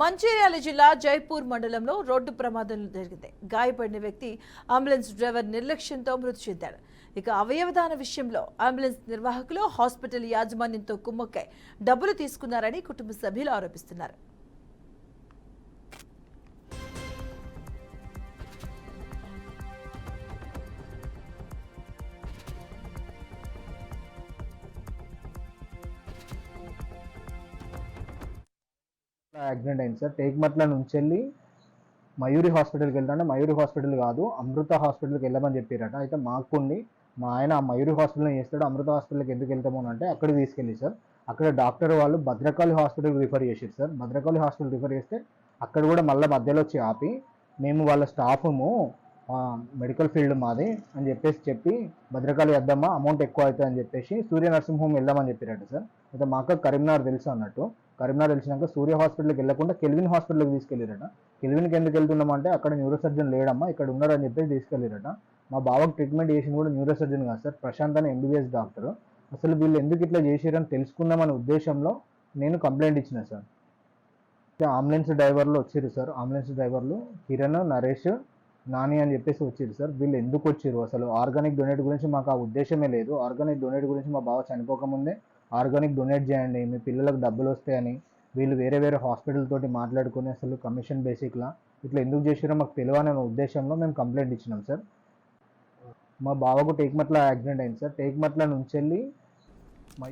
మంచిర్యాల జిల్లా జైపూర్ మండలంలో రోడ్డు ప్రమాదం జరిగింది. గాయపడిన వ్యక్తి అంబులెన్స్ డ్రైవర్ నిర్లక్ష్యంతో మృతి చెందాడు. ఇక అవయవదాన విషయంలో అంబులెన్స్ నిర్వాహకులు హాస్పిటల్ యాజమాన్యంతో కుమ్మక్కై డబ్బులు తీసుకున్నారని కుటుంబ సభ్యులు ఆరోపిస్తున్నారు. యాక్సిడెంట్ అయింది సార్. టేక్మట్ల నుంచి వెళ్ళి మయూరి హాస్పిటల్కి వెళ్తాంటే మయూరి హాస్పిటల్ కాదు అమృత హాస్పిటల్కి వెళ్ళమని చెప్పారట. అయితే మాకుండి మా ఆయన ఆ మయూరి హాస్పిటల్ చేస్తాడు. అమృత హాస్పిటల్కి ఎందుకు వెళ్తామో అని అంటే అక్కడ తీసుకెళ్ళి సార్ అక్కడ డాక్టర్ వాళ్ళు భద్రకాళి హాస్పిటల్కి రిఫర్ చేశారు సార్. భద్రకాళి హాస్పిటల్ రిఫర్ చేస్తే అక్కడ కూడా మళ్ళీ మధ్యలో వచ్చి ఆపి మేము వాళ్ళ స్టాఫ్ము మెడికల్ ఫీల్డ్ మాది అని చెప్పేసి చెప్పి భద్రకాళి వద్దామా అమౌంట్ ఎక్కువ అవుతుంది అని చెప్పేసి సూర్య నర్సింగ్ హోమ్ వెళ్దామని చెప్పారట సార్. అయితే మాకు కరీంనగర్ తెలుసు అన్నట్టు. కరీంనగర్ తెలిసినాక సూర్య హాస్పిటల్కి వెళ్ళకుండా కెల్విన్ హాస్పిటల్కి తీసుకెళ్ళారట. కెల్విన్కి ఎందుకు వెళ్తున్నామంటే అక్కడ న్యూరో సర్జన్ లేడమ్మా ఇక్కడ ఉన్నారని చెప్పేసి తీసుకెళ్ళారట. మా బావకు ట్రీట్మెంట్ చేసింది కూడా న్యూరో సర్జన్ కాదు సార్ ప్రశాంత్ అని ఎంబీబీఎస్ డాక్టర్. అసలు వీళ్ళు ఎందుకు ఇట్లా చేసారని తెలుసుకుందామనే ఉద్దేశంలో నేను కంప్లైంట్ ఇచ్చిన సార్. అంబులెన్స్ డ్రైవర్లు వచ్చారు సార్ అంబులెన్స్ డ్రైవర్లు కిరణ్ నరేష్ నాని అని చెప్పేసి వచ్చారు సార్. వీళ్ళు ఎందుకు వచ్చారు? అసలు ఆర్గానిక్ డొనేట్ గురించి మాకు ఆ ఉద్దేశమే లేదు. ఆర్గానిక్ డొనేట్ గురించి మా బావ చనిపోకముందే ఆర్గానిక్ డొనేట్ చేయండి మీ పిల్లలకు డబ్బులు వస్తాయని వీళ్ళు వేరే వేరే హాస్పిటల్ తోటి మాట్లాడుకుని అసలు కమిషన్ బేసిక్లా ఇట్లా ఎందుకు చేసారో మాకు తెలియని ఉద్దేశంలో మేము కంప్లైంట్ ఇచ్చినాం సార్. మా బావకు టేక్మట్ల యాక్సిడెంట్ అయింది సార్. టేక్మట్ల నుంచి వెళ్ళి మై